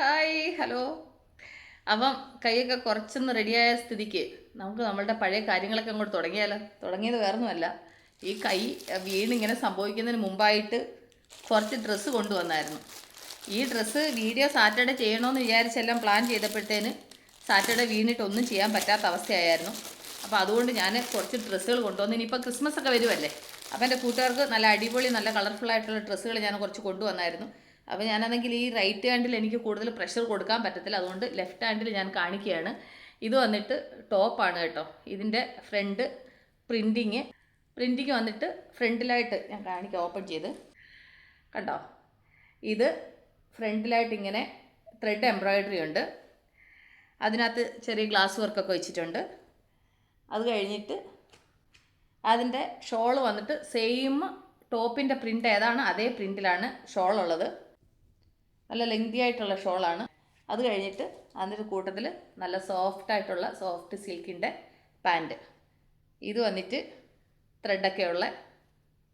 Hi hello അപ്പം കൈയൊക്കെ കുറച്ചൊന്ന് റെഡിയായ സ്ഥിതിക്ക് നമുക്ക് നമ്മളുടെ പഴയ കാര്യങ്ങളൊക്കെ അങ്ങോട്ട് തുടങ്ങിയാലോ? തുടങ്ങിയത് വേറൊന്നുമല്ല. ഈ കൈ വീണിങ്ങനെ സംഭവിക്കുന്നതിന് മുമ്പായിട്ട് കുറച്ച് ഡ്രസ്സ് കൊണ്ടുവന്നായിരുന്നു. ഈ ഡ്രസ്സ് വീഡിയോ സാറ്റർഡേ ചെയ്യണമെന്ന് വിചാരിച്ചെല്ലാം പ്ലാൻ ചെയ്തപ്പോഴത്തേന് സാറ്റർഡേ വീണിട്ട് ഒന്നും ചെയ്യാൻ പറ്റാത്ത അവസ്ഥയായിരുന്നു. അപ്പോൾ അതുകൊണ്ട് ഞാൻ കുറച്ച് ഡ്രസ്സുകൾ കൊണ്ടുവന്നു. ഇനിയിപ്പോൾ ക്രിസ്മസ് ഒക്കെ വരുമല്ലേ അപ്പോൾ എന്റെ കൂട്ടുകാർക്ക് നല്ല അടിപൊളി നല്ല കളർഫുൾ ആയിട്ടുള്ള ഡ്രസ്സുകൾ ഞാൻ കുറച്ച് കൊണ്ടുവന്നായിരുന്നു. അപ്പോൾ ഞാനാണെങ്കിൽ ഈ റൈറ്റ് ഹാൻഡിൽ എനിക്ക് കൂടുതൽ പ്രഷർ കൊടുക്കാൻ പറ്റത്തില്ല. അതുകൊണ്ട് ലെഫ്റ്റ് ഹാൻഡിൽ ഞാൻ കാണിക്കുകയാണ്. ഇത് വന്നിട്ട് ടോപ്പാണ് കേട്ടോ. ഇതിന്റെ ഫ്രണ്ട് പ്രിന്റിങ് പ്രിന്റിങ് വന്നിട്ട് ഫ്രണ്ടിലായിട്ട് ഞാൻ കാണിക്കാം. ഓപ്പൺ ചെയ്ത്. കണ്ടോ? ഇത് ഫ്രണ്ടിലായിട്ട് ഇങ്ങനെ ത്രെഡ് എംബ്രോയിഡറി ഉണ്ട്. അതിനകത്ത് ചെറിയ ഗ്ലാസ് വർക്കൊക്കെ വെച്ചിട്ടുണ്ട്. അത് കഴിഞ്ഞിട്ട് അതിന്റെ ഷോൾ വന്നിട്ട് സെയിം ടോപ്പിന്റെ പ്രിന്റ് ഏതാണ്? അതേ പ്രിന്റിലാണ് ഷോൾ ഉള്ളത്. നല്ല ലെങ്തി ആയിട്ടുള്ള ഷോളാണ് അത് കഴിഞ്ഞിട്ട് അതിന്റെ കൂട്ടത്തിൽ നല്ല സോഫ്റ്റ് ആയിട്ടുള്ള സോഫ്റ്റ് സിൽക്കിന്റെ പാന്റ് ഇത് വന്നിട്ട് ത്രെഡൊക്കെ ഉള്ള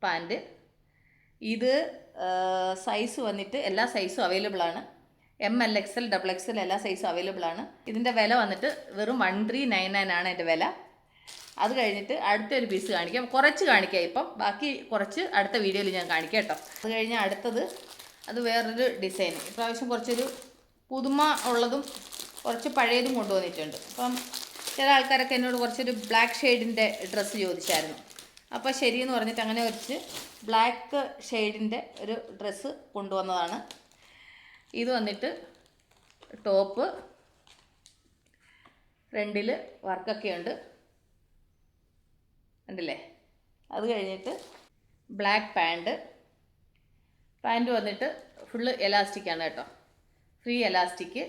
പാന്റ് ഇത് സൈസ് വന്നിട്ട് എല്ലാ സൈസും അവൈലബിൾ ആണ്. M L X L double X L എല്ലാ സൈസും അവൈലബിൾ ആണ്. ഇതിന്റെ വില വന്നിട്ട് വെറും വൺ ത്രീ നയൻ നയൻ ആണ് എന്റെ വില. അത് കഴിഞ്ഞിട്ട് അടുത്തൊരു പീസ് കാണിക്കാം. കുറച്ച് കാണിക്കാം ഇപ്പം. ബാക്കി കുറച്ച് അടുത്ത വീഡിയോയിൽ ഞാൻ കാണിക്കാം കേട്ടോ. അത് കഴിഞ്ഞാൽ അടുത്തത് അത് വേറൊരു ഡിസൈൻ. ഇപ്രാവശ്യം കുറച്ചൊരു പുതുമ ഉള്ളതും കുറച്ച് പഴയതും കൊണ്ടുവന്നിട്ടുണ്ട്. അപ്പം ചില ആൾക്കാരൊക്കെ എന്നോട് കുറച്ചൊരു ബ്ലാക്ക് ഷെയ്ഡിന്റെ ഡ്രസ്സ് ചോദിച്ചായിരുന്നു. അപ്പോൾ ശരിയെന്ന് പറഞ്ഞിട്ട് അങ്ങനെ കുറച്ച് ബ്ലാക്ക് ഷെയ്ഡിന്റെ ഒരു ഡ്രസ്സ് കൊണ്ടുവന്നതാണ്. ഇത് വന്നിട്ട് ടോപ്പ് ഫ്രണ്ടിൽ വർക്കൊക്കെ ഉണ്ട്. ഉണ്ടല്ലേ അത് കഴിഞ്ഞിട്ട് ബ്ലാക്ക് പാന്റ് പാന്റ് വന്നിട്ട് ഫുള്ള് എലാസ്റ്റിക് ആണ് കേട്ടോ. ഫ്രീ എലാസ്റ്റിക്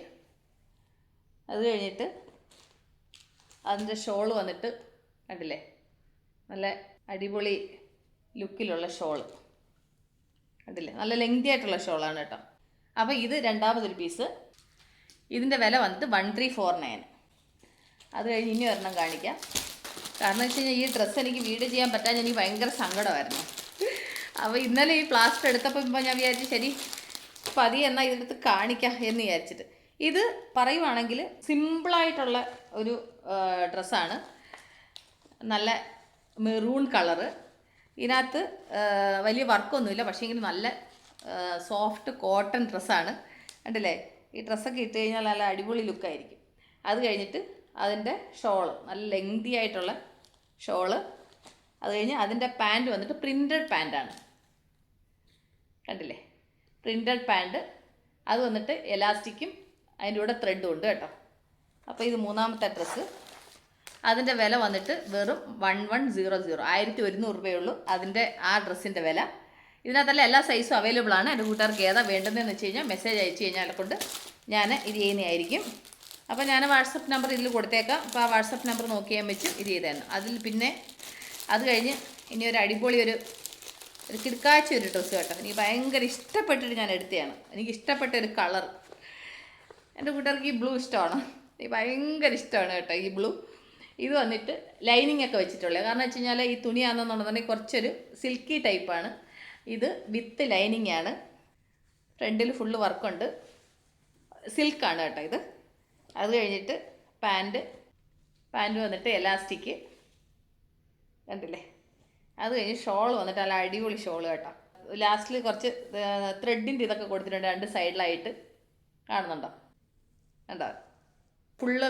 അത് കഴിഞ്ഞിട്ട് അതിന്റെ ഷോൾ വന്നിട്ട് കണ്ടില്ലേ? നല്ല അടിപൊളി ലുക്കിലുള്ള ഷോൾ. കണ്ടില്ലേ? നല്ല ലെങ്തി ആയിട്ടുള്ള ഷോളാണ് കേട്ടോ. അപ്പോൾ ഇത് രണ്ടാമതൊരു പീസ് ഇതിന്റെ വില വന്നിട്ട് വൺ ത്രീ ഫോർ നയൻ അത് കഴിഞ്ഞ് ഇനി ഒരെണ്ണം കാണിക്കാം. കാരണം വെച്ച് കഴിഞ്ഞാൽ ഈ ഡ്രസ്സ് എനിക്ക് വീട് ചെയ്യാൻ പറ്റാൻ എനിക്ക് ഭയങ്കര സങ്കടമായിരുന്നു. അപ്പോൾ ഇന്നലെ ഈ പ്ലാസ്റ്റർ എടുത്തപ്പോൾ ഇപ്പോൾ ഞാൻ വിചാരിച്ചു ശരി പതി എന്നാൽ ഇതെടുത്ത് കാണിക്കാം എന്ന് വിചാരിച്ചിട്ട്. ഇത് പറയുവാണെങ്കിൽ സിമ്പിളായിട്ടുള്ള ഒരു ഡ്രസ്സാണ് നല്ല മെറൂൺ കളറ് ഇതിനകത്ത് വലിയ വർക്കൊന്നുമില്ല പക്ഷേ എങ്കിൽ നല്ല സോഫ്റ്റ് കോട്ടൺ ഡ്രസ്സാണ് കണ്ടില്ലേ? ഈ ഡ്രസ്സൊക്കെ ഇട്ട് കഴിഞ്ഞാൽ നല്ല അടിപൊളി ലുക്കായിരിക്കും അത് കഴിഞ്ഞിട്ട് അതിന്റെ ഷോൾ നല്ല ലെങ്തി ആയിട്ടുള്ള ഷോൾ അത് കഴിഞ്ഞ് അതിന്റെ പാന്റ് വന്നിട്ട് പ്രിന്റഡ് പാന്റാണ് കണ്ടില്ലേ? പ്രിന്റഡ് പാന്റ് അത് വന്നിട്ട് എലാസ്റ്റിക്കും അതിന്റെ കൂടെ ത്രെഡും ഉണ്ട് കേട്ടോ. അപ്പോൾ ഇത് മൂന്നാമത്തെ ഡ്രസ്സ് അതിന്റെ വില വന്നിട്ട് വെറും വൺ വൺ സീറോ സീറോ ആയിരത്തി ഒരുന്നൂറ് രൂപയുള്ളൂ അതിന്റെ ആ ഡ്രസ്സിന്റെ വില. ഇതിനകത്തല്ല എല്ലാ സൈസും അവൈലബിൾ ആണ്. എന്റെ കൂട്ടുകാർക്ക് ഏതാ വേണ്ടതെന്ന് വെച്ച് കഴിഞ്ഞാൽ മെസ്സേജ് അയച്ചു കഴിഞ്ഞാൽ കൊണ്ട് ഞാൻ ഇത് ചെയ്യുന്നതായിരിക്കും അപ്പോൾ ഞാൻ വാട്സപ്പ് നമ്പർ ഇതിൽ കൊടുത്തേക്കാം. അപ്പോൾ ആ വാട്സപ്പ് നമ്പർ നോക്കിയാൽ വെച്ച് ഇത് ചെയ്തതാണ് അതിൽ പിന്നെ അത് കഴിഞ്ഞ് ഇനി ഒരു അടിപൊളി ഒരു ഒരു കിടക്കാച്ച ഒരു ഡ്രസ്സ് കേട്ടോ. എനിക്ക് ഭയങ്കര ഇഷ്ടപ്പെട്ടിട്ട് ഞാൻ എടുത്തതാണ് എനിക്ക് ഇഷ്ടപ്പെട്ട ഒരു കളർ. എന്റെ കൂട്ടുകാർക്ക് ഈ ബ്ലൂ ഇഷ്ടമാണ്. എനിക്ക് ഭയങ്കര ഇഷ്ടമാണ് കേട്ടോ ഈ ബ്ലൂ. ഇത് വന്നിട്ട് ലൈനിങ് ഒക്കെ വെച്ചിട്ടുള്ളത്. കാരണം വെച്ച് കഴിഞ്ഞാൽ ഈ തുണിയാണെന്നുണ്ടെന്നുണ്ടെങ്കിൽ കുറച്ചൊരു സിൽക്കി ടൈപ്പാണ് ഇത് വിത്ത് ലൈനിങ് ആണ്. ഫ്രണ്ടിൽ ഫുള്ള് വർക്കുണ്ട്. സിൽക്കാണ് കേട്ടോ ഇത്. അത് കഴിഞ്ഞിട്ട് പാന്റ്. പാന്റ് വന്നിട്ട് എലാസ്റ്റിക്. കണ്ടില്ലേ? അത് കഴിഞ്ഞ് ഷോൾ വന്നിട്ട് നല്ല അടിപൊളി ഷോൾ കേട്ടോ. ലാസ്റ്റിൽ കുറച്ച് ത്രെഡിന്റെ ഇതൊക്കെ കൊടുത്തിട്ടുണ്ട് രണ്ട് സൈഡിലായിട്ട്. കാണുന്നുണ്ടോ? കണ്ടോ? ഫുള്ള്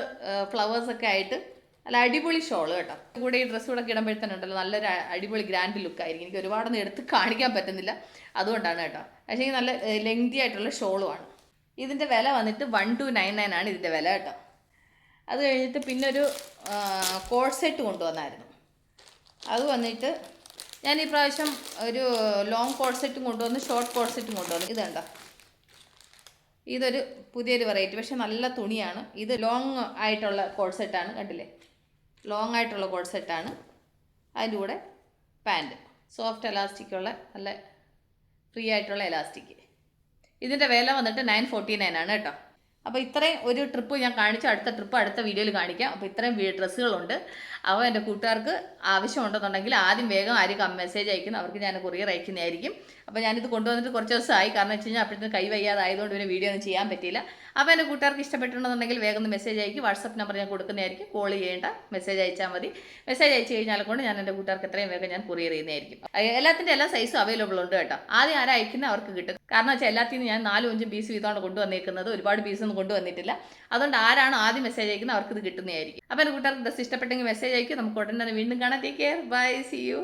ഫ്ലവേഴ്സൊക്കെ ആയിട്ട് നല്ല അടിപൊളി ഷോൾ കേട്ടോ. കൂടെ ഈ ഡ്രസ്സ് കൂടെ ഇടുമ്പോഴത്തേനുണ്ടല്ലോ നല്ലൊരു അടിപൊളി ഗ്രാൻഡ് ലുക്കായിരിക്കും എനിക്ക് ഒരുപാടൊന്നും എടുത്ത് കാണിക്കാൻ പറ്റുന്നില്ല. അതുകൊണ്ടാണ് കേട്ടോ. പക്ഷേ നല്ല ലെങ്തി ആയിട്ടുള്ള ഷോളുമാണ് ഇതിന്റെ വില വന്നിട്ട് വൺ ടു നയൻ നയൻ ആണ് ഇതിന്റെ വില കേട്ടോ. അത് കഴിഞ്ഞിട്ട് പിന്നെ ഒരു കോഡ് കൊണ്ടുവന്നായിരുന്നു. അത് വന്നിട്ട് ഞാൻ ഈ പ്രാവശ്യം ഒരു ലോങ് കോഡ് സെറ്റും കൊണ്ടുവന്നു ഷോർട്ട് കോഡ് സെറ്റും കൊണ്ടുവന്നു. കണ്ടോ? ഇതൊരു പുതിയൊരു വെറൈറ്റി പക്ഷെ നല്ല തുണിയാണ്. ഇത് ലോങ് ആയിട്ടുള്ള കോഡ് സെറ്റാണ് കണ്ടില്ലേ? ലോങ് ആയിട്ടുള്ള കോഡ് സെറ്റാണ് അതിന്റെ കൂടെ പാന്റ് സോഫ്റ്റ് എലാസ്റ്റിക്കുള്ള നല്ല ഫ്രീ ആയിട്ടുള്ള എലാസ്റ്റിക് ഇതിന്റെ വില വന്നിട്ട് നയൻ ഫോർട്ടി നയൻ ആണ് കേട്ടോ. അപ്പോൾ ഇത്രയും ഒരു ട്രിപ്പ് ഞാൻ കാണിച്ചു. അടുത്ത ട്രിപ്പ് അടുത്ത വീഡിയോയിൽ കാണിക്കാം. അപ്പോൾ ഇത്രയും ഡ്രസ്സുകളുണ്ട് അപ്പോൾ എന്റെ കൂട്ടുകാർക്ക് ആവശ്യമുണ്ടെന്നുണ്ടെങ്കിൽ ആദ്യം വേഗം ആരും മെസ്സേജ് അയക്കുന്നു. അവർക്ക് ഞാൻ കൊറിയർ അയക്കുന്നതായിരിക്കും. അപ്പോൾ ഞാനിത് കൊണ്ടുവന്നിട്ട് കുറച്ച് ദിവസമായി. കാരണം വെച്ച് കഴിഞ്ഞാൽ അപ്പോഴത്തെ കൈ വയ്യാതായതുകൊണ്ട് പിന്നെ വീഡിയോ ഒന്നും ചെയ്യാൻ പറ്റിയില്ല. അപ്പോൾ എന്റെ കൂട്ടുകാർക്ക് ഇഷ്ടപ്പെട്ടിട്ടുണ്ടെന്നുണ്ടെങ്കിൽ വേഗം ഒന്ന് മെസ്സേജ് അയക്കും. വാട്സപ്പ് നമ്പർ ഞാൻ കൊടുക്കുന്നതായിരിക്കും. കോൾ ചെയ്യേണ്ട. മെസ്സേജ് അയച്ചാൽ മതി. മെസ്സേജ് അയച്ചു കഴിഞ്ഞാൽ കൊണ്ട് ഞാൻ എന്റെ കൂട്ടുകാർക്ക് എത്രയും വേഗം ഞാൻ കൊറിയർ ചെയ്യുന്നതായിരിക്കും. എല്ലാത്തിന്റെ എല്ലാ സൈസും അവൈലബിൾ ഉണ്ട് കേട്ടോ. ആദ്യം ആരാ അയക്കുന്ന അവർക്ക് കിട്ടും. കാരണം വെച്ചാൽ എല്ലാത്തിൽ നിന്ന് ഞാൻ നാലും അഞ്ചും പീസ് വീതമാണ് കൊണ്ടുവന്നേക്കുന്നത്. ഒരുപാട് പീസൊന്നും കൊണ്ടുവന്നിട്ടില്ല. അതുകൊണ്ട് ആരാണ് ആദ്യം മെസ്സേജ് അയക്കുന്നത് അവർക്ക് ഇത് കിട്ടുന്നതായിരിക്കും. അപ്പോൾ എന്റെ കൂട്ടുകാർക്ക് ഡ്രസ്സ് ഇഷ്ടപ്പെട്ടെങ്കിൽ മെസ്സേജ് അയക്കും നമുക്ക് ഉടനെ തന്നെ വീണ്ടും കാണാം. Take care bye see you